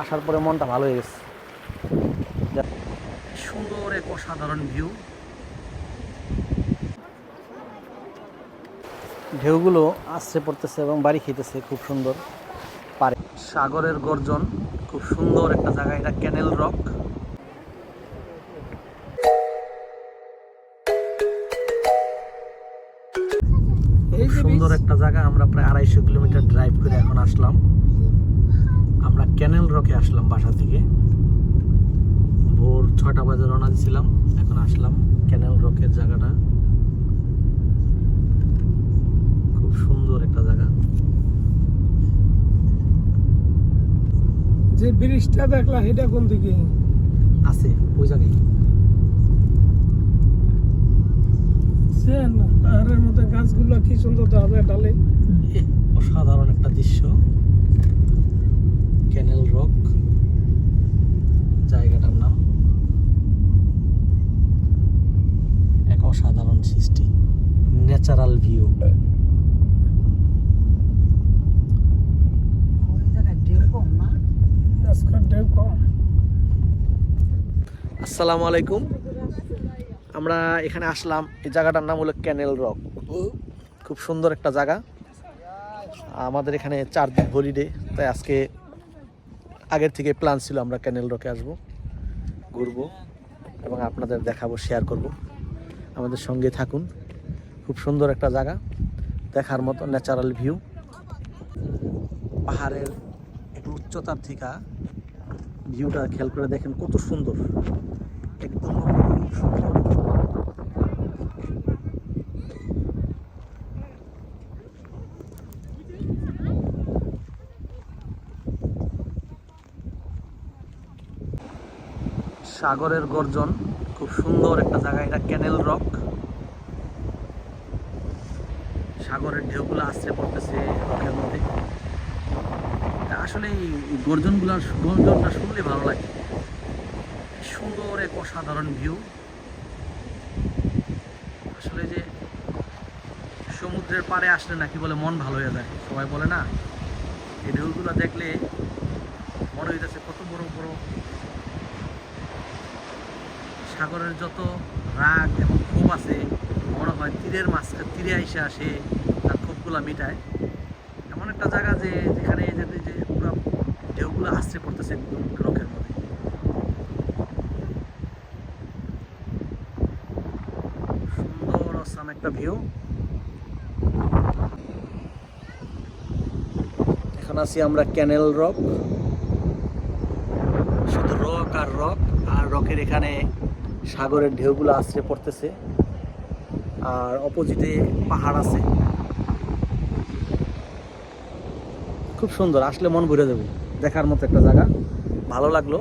আসার পরে মনটা ভালো হয়ে গেছে। সুন্দর এক অসাধারণ ভিউ ঢেউগুলো আসছে পড়তেছে এবং বাড়ি খেতেছে খুব সুন্দর। পারে। সাগরের গর্জন খুব সুন্দর একটা জায়গা এটা ক্যানেল রক সুন্দর একটা জায়গা আমরা প্রায় আড়াইশো কিলোমিটার ড্রাইভ করে এখন আসলাম। আমরা ক্যানেল রকে আসলাম বাসা থেকে ভোর ছটা বাজে রওনা দিয়েছিলাম এখন আসলাম ক্যানেল রকের জায়গাটা। খুব সুন্দর একটা জায়গা। যে ব্রিজটা দেখলা সেটা কোন দিকে? আছে ওই জায়গায়। পাহাড়ের মধ্যে গাছগুলো কি সুন্দর দেখা যায় ডালে? অসাধারণ একটা দৃশ্য। ক্যানেল রক জায়গাটার নাম। এক অসাধারণ সৃষ্টি। ন্যাচারাল ভিউ আসসালামু আলাইকুম। আমরা এখানে আসলাম। এই জায়গাটার নাম হলো ক্যানেল রক খুব সুন্দর একটা জায়গা। আমাদের এখানে চার দিন হলিডে তাই আজকে আগের থেকে প্ল্যান ছিল আমরা ক্যানেল রকে আসব, ঘুরবো এবং আপনাদের দেখাবো শেয়ার করব। আমাদের সঙ্গে থাকুন, খুব সুন্দর একটা জায়গা, দেখার মতো ন্যাচারাল ভিউ পাহাড়ের একটু উচ্চতার থেকে ভিউটা খেয়াল করে দেখেন কত সুন্দর, একদম সুন্দর সাগরের গর্জন, খুব সুন্দর একটা জায়গা, এটা ক্যানেল রক। সাগরের ঢেউগুলো আসছে পড়তেছে রকের মধ্যে। আসলে এই গর্জনগুলোর গর্জনটা শুনলে ভালো লাগে। সুন্দর এক অসাধারণ ভিউ। আসলে যে সমুদ্রের পাড়ে আসলে নাকি বলে মন ভালো হয়ে যায়। সবাই বলে না, এই ঢেউগুলো দেখলে মনে হইতেছে কত বড় বড় সাগরের যত রাগ এবং ক্ষোভ আছে, মনে হয় তীরের মাছ তীরে আইসে আসে তার ক্ষোভগুলো মিটায়। এমন একটা জায়গা যে যেখানে যে পুরো ঢেউগুলো আসছে পড়তেছে রকের মধ্যে। সুন্দর অসাম একটা ভিউ এখন আছি আমরা ক্যানেল রক শুধু রক আর রক আর রকের এখানে সাগরের ঢেউগুলো আসছে পড়তেছে। আর অপোজিটে পাহাড় আছে। খুব সুন্দর, আসলে মন ভরে দেবে দেখার মতো একটা জায়গা। ভালো লাগল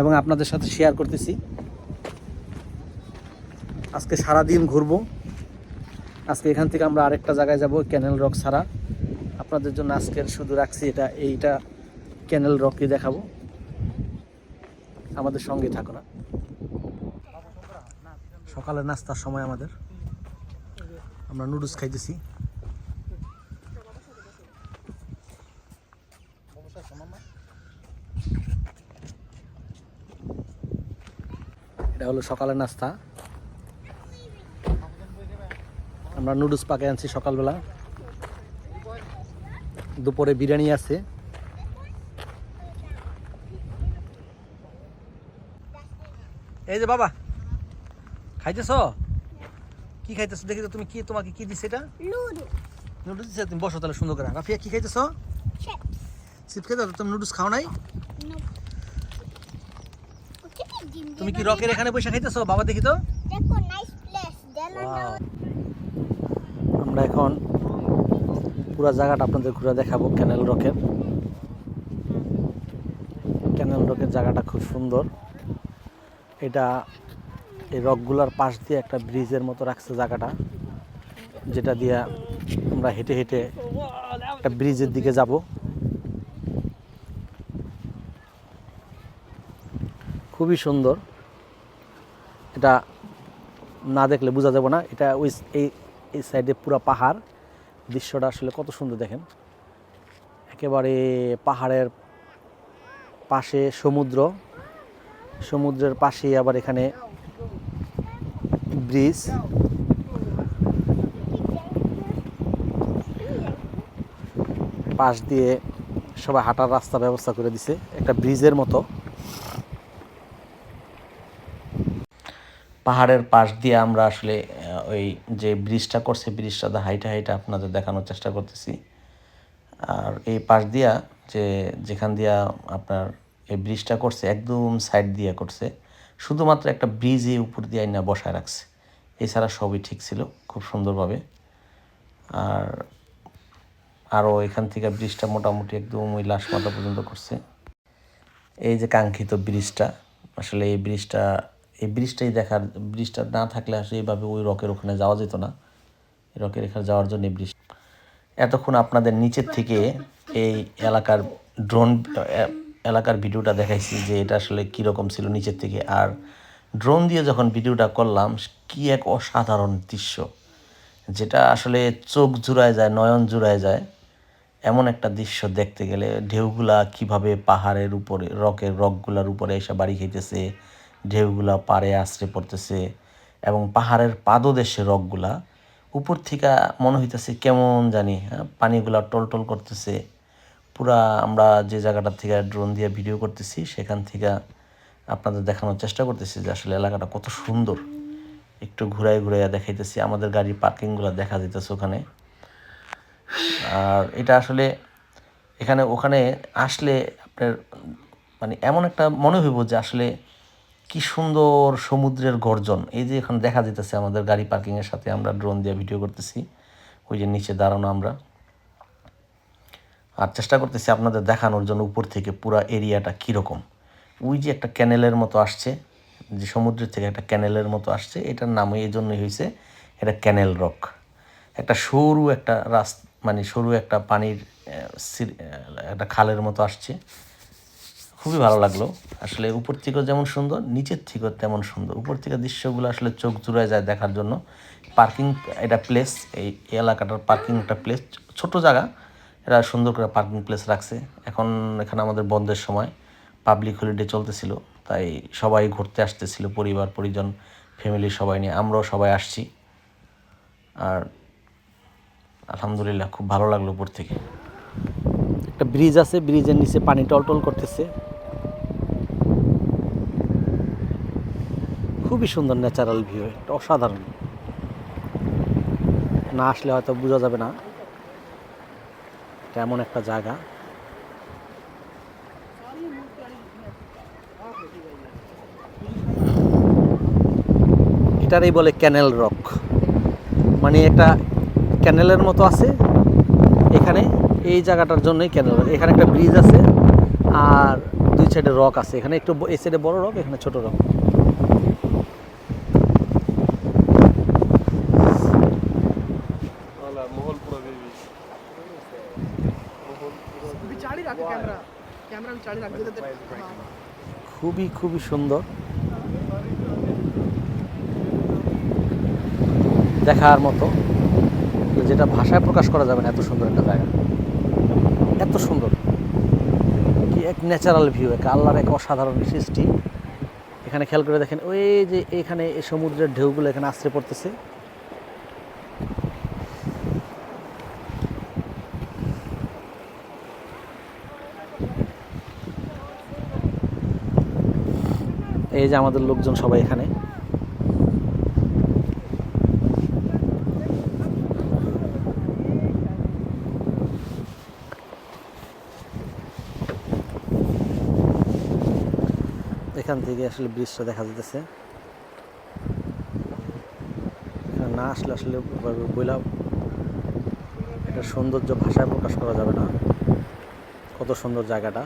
এবং আপনাদের সাথে শেয়ার করতেছি। আজকে সারা দিন ঘুরবো। আজকে এখান থেকে আমরা আরেকটা জায়গায় যাব ক্যানেল রক ছাড়া। আপনাদের জন্য আজকের শুধু রাখছি এটা, এইটা ক্যানেল রকই দেখাবো। আমাদের সঙ্গে থাকো না সকালের নাস্তার সময় আমাদের। আমরা নুডলস খাইতেছি। এটা হলো সকালের নাস্তা। আমরা নুডলস পাকে আনছি সকালবেলা। দুপুরে বিরিয়ানি আছে। এই যে বাবা খাইতেছ? কি খাইতেছ? দেখি তো তুমি কি তোমাকে কি দিছে এটা? নুডলস দিছে? তুমি বসো তাহলে সুন্দর করে। রাফিয়া কি খাইতেছ? চিপ খেতে তুমি নুডলস খাও নাই? তুমি কি রকের এখানে বসে খাইতেছো? বাবা দেখি তো। দেখো নাইস প্লেস Wow. আমরা এখন পুরো জায়গাটা আপনাদের ঘুরে দেখাবো ক্যানেল রকের ক্যানেল রকের জায়গাটা খুব সুন্দর। এটা এই রকগুলার পাশ দিয়ে একটা ব্রিজের মতো রাখছে জায়গাটা, যেটা দিয়ে আমরা হেঁটে হেঁটে একটা ব্রিজের দিকে যাব। খুবই সুন্দর। এটা না দেখলে বোঝা যাবে না, এটা ওই এই এই সাইডে পুরো পাহাড়। দৃশ্যটা আসলে কত সুন্দর দেখেন। একেবারে পাহাড়ের পাশে সমুদ্র। সমুদ্রের পাশেই আবার এখানে ব্রিজ। পাশ দিয়ে সবাই হাঁটার রাস্তা ব্যবস্থা করে দিছে, একটা ব্রিজের মতো। পাহাড়ের পাশ দিয়ে আমরা আসলে ওই যে ব্রিজটা করছে, ব্রিজটা হাইটা হাইটা আপনাদের দেখানোর চেষ্টা করতেছি। আর এই পাশ দিয়া যে, যেখান দিয়া আপনার এই ব্রিজটা করছে, একদম সাইড দিয়ে করছে। শুধুমাত্র একটা ব্রিজে উপর দিয়ে আইনা বসায় রাখছে। এছাড়া সবই ঠিক ছিল খুব সুন্দরভাবে। আর আরও এখান থেকে ব্রিজটা মোটামুটি একদম ওই লাশ মাথা পর্যন্ত করছে। এই যে কাঙ্ক্ষিত ব্রিজটা, আসলে এই ব্রিজটা, এই ব্রিজটাই দেখার, ব্রিজটা না থাকলে আসলে এইভাবে ওই রকের ওখানে যাওয়া যেত না। রকের এখানে যাওয়ার জন্য এই ব্রিজ এতক্ষণ আপনাদের নিচের থেকে এই এলাকার ড্রোন এলাকার ভিডিওটা দেখাইছি যে এটা আসলে কীরকম ছিল নিচের থেকে। আর ড্রোন দিয়ে যখন ভিডিওটা করলাম, কি এক অসাধারণ দৃশ্য। যেটা আসলে চোখ জুড়ায় যায়, নয়ন জুড়ায় যায়। এমন একটা দৃশ্য দেখতে গেলে ঢেউগুলা কীভাবে পাহাড়ের উপরে, রকের রকগুলার উপরে এসে বাড়ি খেতেছে ঢেউগুলা পাড়ে আশ্রে পড়তেছে এবং পাহাড়ের পাদদেশে রকগুলা, উপর থেকে মনে হইতেছে কেমন জানি হ্যাঁ পানিগুলা টলটল করতেছে। পুরা আমরা যে জায়গাটার থেকে ড্রোন দিয়ে ভিডিও করতেছি, সেখান থেকে আপনাদের দেখানোর চেষ্টা করতেছি যে আসলে এলাকাটা কত সুন্দর। একটু ঘুরাই ঘুরাইয়া দেখাইতেছি, আমাদের গাড়ির পার্কিংগুলো দেখা যেতেছে ওখানে। আর এটা আসলে এখানে, ওখানে আসলে আপনার মানে এমন একটা মনে হইব যে আসলে কি সুন্দর সমুদ্রের গর্জন। এই যে এখানে দেখা যেতেছে আমাদের গাড়ি পার্কিংয়ের সাথে আমরা ড্রোন দিয়ে ভিডিও করতেছি। ওই যে নিচে দাঁড়ানো আমরা। আর চেষ্টা করতেছি আপনাদের দেখানোর জন্য উপর থেকে পুরা এরিয়াটা কীরকম। ওই যে একটা ক্যানেলের মতো আসছে, যে সমুদ্রের থেকে একটা ক্যানেলের মতো আসছে, এটার নাম এই জন্যই হয়েছে এটা ক্যানেল রক। একটা সরু একটা রাস মানে সরু একটা পানির একটা খালের মতো আসছে। খুবই ভালো লাগল। আসলে উপর থেকেও যেমন সুন্দর, নিচের থেকেও তেমন সুন্দর। উপর থেকে দৃশ্যগুলো আসলে চোখ জুড়ে যায় দেখার জন্য। পার্কিং, এটা প্লেস এই এলাকাটার পার্কিং একটা প্লেস ছোট জায়গা এরা সুন্দর করে পার্কিং প্লেস রাখছে। এখন এখানে আমাদের বন্ধের সময়। পাবলিক হলিডে চলতেছিল, তাই সবাই ঘুরতে আসতেছিল, পরিবার, পরিজন ফ্যামিলি সবাই নিয়ে। আমরাও সবাই আসছি। আর আলহামদুলিল্লাহ খুব ভালো লাগল উপর থেকে। একটা ব্রিজ আছে ব্রিজের নিচে পানি টলটল করতেছে। খুবই সুন্দর ন্যাচারাল ভিউ একটা অসাধারণ। না আসলে হয়তো বোঝা যাবে না। এমন একটা জায়গা? এটারই বলে ক্যানেল রক। মানে একটা ক্যানেলের মতো আছে এখানে, এই জায়গাটার জন্যই ক্যানেল এখানে একটা ব্রিজ আছে আর দুই সাইডে রক আছে। এখানে একটু এই সাইডে বড় রক, এখানে ছোট রক। খুবই খুবই সুন্দর। দেখার মতো। যেটা ভাষায় প্রকাশ করা যাবে না, এত সুন্দর একটা জায়গা। এত সুন্দর। কি এক ন্যাচারাল ভিউ এক আল্লাহর এক অসাধারণ সৃষ্টি। এখানে খেয়াল করে দেখেন, ওই যে এখানে এই সমুদ্রের ঢেউগুলো এখানে আশ্রে পড়তেছে। এই যে আমাদের লোকজন সবাই এখানে। এখান থেকে আসলে ব্রিজটা দেখা যেতেছে না আসলে আসলে বইলা এটা সৌন্দর্য ভাষায় প্রকাশ করা যাবে না। কত সুন্দর জায়গাটা।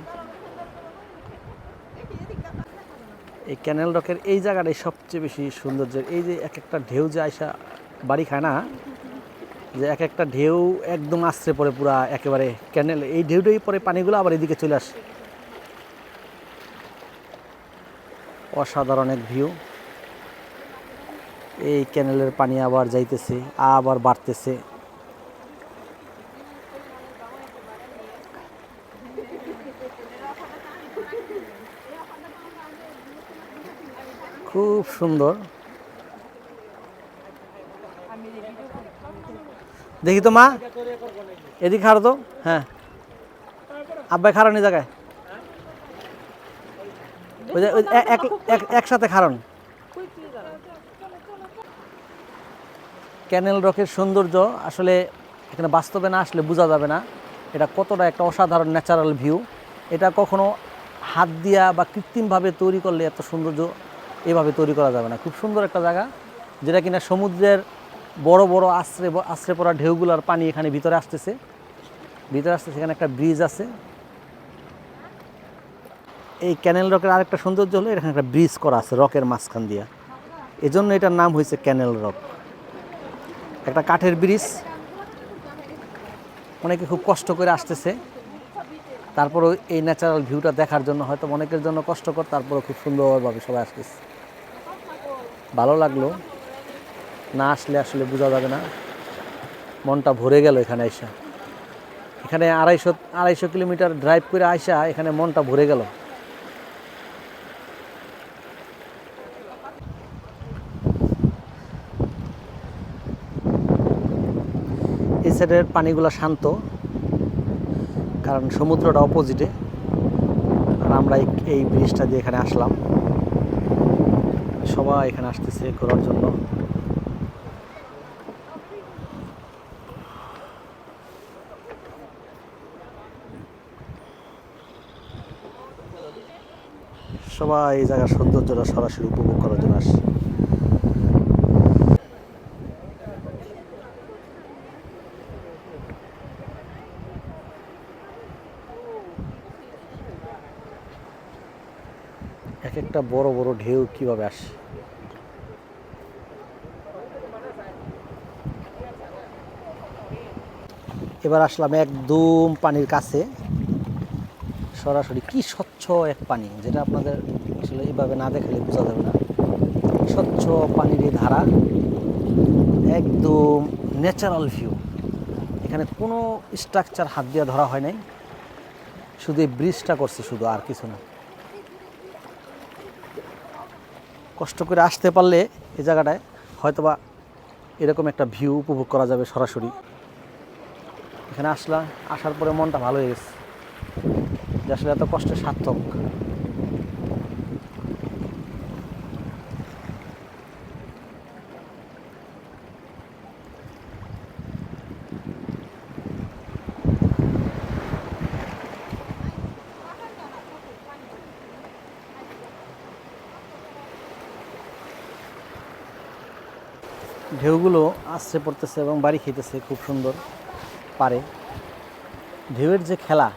এই ক্যানেল রকের এই জায়গাটাই সবচেয়ে বেশি সৌন্দর্যের। এই যে এক একটা ঢেউ যে আইসা বাড়ি খায় না, যে এক একটা ঢেউ একদম আশ্রে পড়ে পুরা একেবারে ক্যানেল। এই ঢেউটাই পরে পানিগুলো আবার এদিকে চলে আসে। অসাধারণ এক ভিউ। এই ক্যানেলের পানি আবার যাইতেছে, আবার বাড়তেছে। খুব সুন্দর। দেখি তো মা, এদিকে খাড়ো তো হ্যাঁ। আব্বাই খারানি জায়গায়? একসাথে খারণ ক্যানেল রকের সৌন্দর্য আসলে এখানে বাস্তবে না আসলে বোঝা যাবে না। এটা কতটা একটা অসাধারণ ন্যাচারাল ভিউ এটা কখনো হাত দিয়া বা কৃত্রিমভাবে তৈরি করলে এত সৌন্দর্য এভাবে তৈরি করা যাবে না। খুব সুন্দর একটা জায়গা, যেটা কিনা সমুদ্রের বড় বড় আশ্রে আশ্রে পড়া ঢেউগুলার পানি এখানে ভিতরে আসতেছে। ভিতরে আসতেছে এখানে একটা ব্রিজ আছে। এই ক্যানেল রকের আরেকটা সৌন্দর্য হলো এখানে একটা ব্রিজ করা আছে রকের মাঝখান দিয়া। এজন্য এটার নাম হয়েছে ক্যানেল রক একটা কাঠের ব্রিজ অনেকে খুব কষ্ট করে আসতেছে। তারপরেও এই ন্যাচারাল ভিউটা দেখার জন্য হয়তো অনেকের জন্য কষ্টকর তারপরে খুব সুন্দরভাবে সবাই আসতেছে। ভালো লাগল। না আসলে আসলে বোঝা যাবে না। মনটা ভরে গেল এখানে আইসা এখানে আড়াইশো আড়াইশো কিলোমিটার ড্রাইভ করে আইসা এখানে মনটা ভরে গেল। এই সাইডের পানিগুলো শান্ত। কারণ সমুদ্রটা অপোজিটে আর আমরা এই- ব্রিজটা দিয়ে এখানে আসলাম। সবাই এখানে আসতেছে ঘোরার জন্য। সবাই এই জায়গার সৌন্দর্যটা সরাসরি উপভোগ করার জন্য আসে এক একটা বড় বড় ঢেউ কীভাবে আসে? এবার আসলাম একদম পানির কাছে। সরাসরি কি স্বচ্ছ এক পানি, যেটা আপনাদের আসলে এইভাবে না দেখলে বোঝা যাবে না। স্বচ্ছ পানির এই ধারা, একদম ন্যাচারাল ভিউ এখানে কোনো স্ট্রাকচার হাত দিয়ে ধরা হয় নাই। শুধু এই ব্রিজটা করছে শুধু, আর কিছু না। কষ্ট করে আসতে পারলে এ জায়গাটায় হয়তোবা এরকম একটা ভিউ উপভোগ করা যাবে সরাসরি। এখানে আসলাম, আসার পরে মনটা ভালো হয়ে গেছে। যে আসলে এত কষ্টের সার্থক। ঢেউগুলো আসছে পড়তেছে এবং বাড়ি খেতেছে খুব সুন্দর পারে। ঢেউয়ের যে খেলা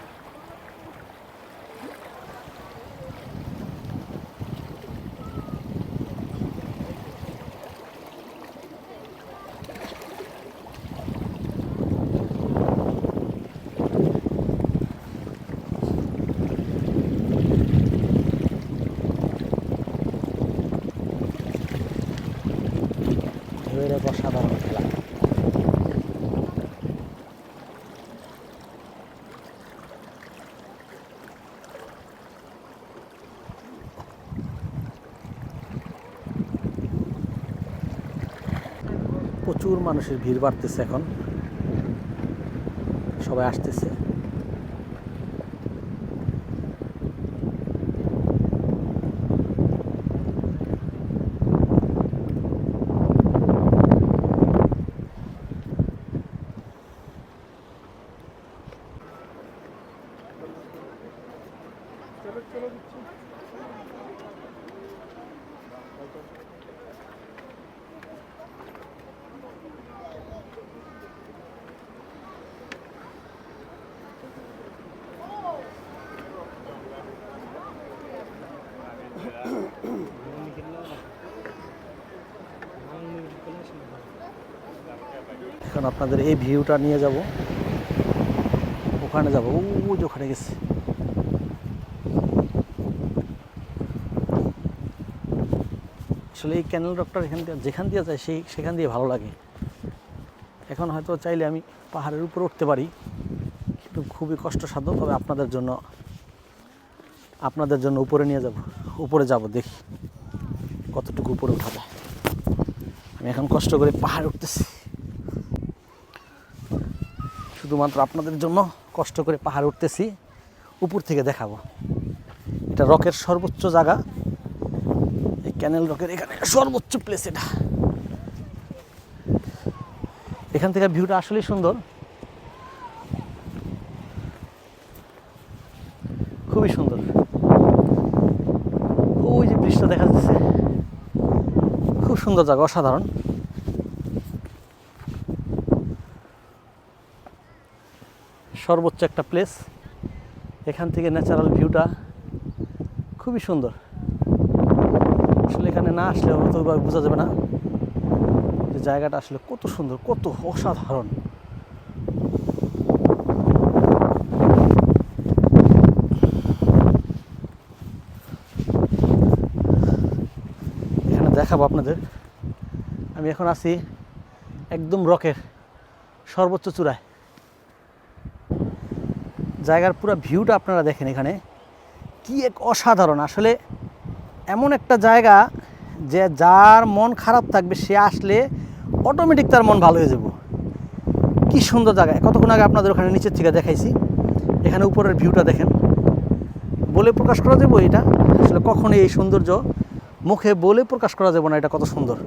ঢেউয়ের এক অসাধারণ খেলা প্রচুর মানুষের ভিড় বাড়তেছে এখন। সবাই আসতেছে। এখন আপনাদের এই ভিউটা নিয়ে যাব। ওখানে যাব। ও ওখানে গেছে। আসলে এই ক্যানেল ডক্টর এখান দিয়ে, যেখান দিয়ে যায়, সেই, সেখান দিয়ে ভালো লাগে। এখন হয়তো চাইলে আমি পাহাড়ের উপরে উঠতে পারি, কিন্তু খুবই কষ্টসাধ্য, তবে আপনাদের জন্য আপনাদের জন্য উপরে নিয়ে যাব। উপরে যাব, দেখি কতটুকু উপরে উঠা যায়। আমি এখন কষ্ট করে পাহাড় উঠতেছি। শুধুমাত্র আপনাদের জন্য কষ্ট করে পাহাড় উঠতেছি, উপর থেকে দেখাবো। এটা রকের সর্বোচ্চ জায়গা। এই ক্যানেল রকের এখানে সর্বোচ্চ প্লেস এটা। এখান থেকে ভিউটা আসলেই সুন্দর। খুবই সুন্দর। ওই যে ব্রিজটা দেখা যাচ্ছে, খুব সুন্দর জায়গা, অসাধারণ। সর্বোচ্চ একটা প্লেস এখান থেকে ন্যাচারাল ভিউটা খুবই সুন্দর। আসলে এখানে না আসলে ওইভাবে বোঝা যাবে না যে জায়গাটা আসলে কত সুন্দর, কত অসাধারণ। এখানে দেখাবো আপনাদের। আমি এখন আছি একদম রকের সর্বোচ্চ চূড়ায়। জায়গার পুরো ভিউটা আপনারা দেখেন এখানে। কি এক অসাধারণ। আসলে এমন একটা জায়গা যে যার মন খারাপ থাকবে, সে আসলে অটোমেটিক তার মন ভালো হয়ে যাব। কি সুন্দর জায়গায় কতক্ষণ আগে আপনাদের ওখানে নিচের থেকে দেখাইছি। এখানে উপরের ভিউটা দেখেন। বলে প্রকাশ করা যাব এটা? আসলে কখনোই এই সৌন্দর্য মুখে বলে প্রকাশ করা যাবে না, এটা কত সুন্দর।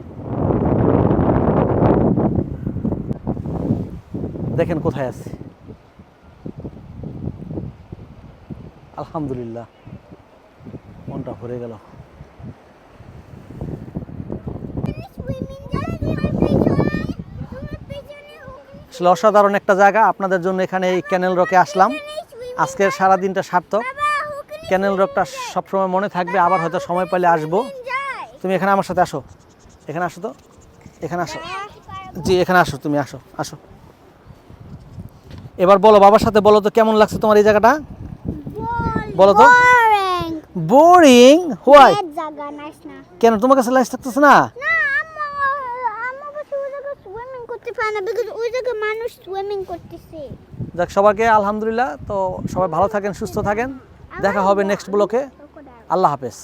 দেখেন কোথায় আছে। আলহামদুলিল্লাহ, মনটা ভরে গেল। আসলে অসাধারণ একটা জায়গা, আপনাদের জন্য এখানে এই ক্যানেল রকে আসলাম। আজকের সারা দিনটা সার্থক। ক্যানেল রকটা সবসময় মনে থাকবে, আবার হয়তো সময় পেলে আসব। তুমি এখানে আমার সাথে আসো। এখানে আসো তো? এখানে আসো। জি, এখানে আসো, তুমি আসো আসো। এবার বলো, বাবার সাথে বলো তো, কেমন লাগছে তোমার এই জায়গাটা? বলো তো। বোরিং হোয়াই কেন তোমার কাছে লাইস থাকতেছে না? যাক সবাইকে আলহামদুলিল্লাহ তো সবাই ভালো থাকেন সুস্থ থাকেন। দেখা হবে নেক্সট ব্লকে আল্লাহ হাফেজ।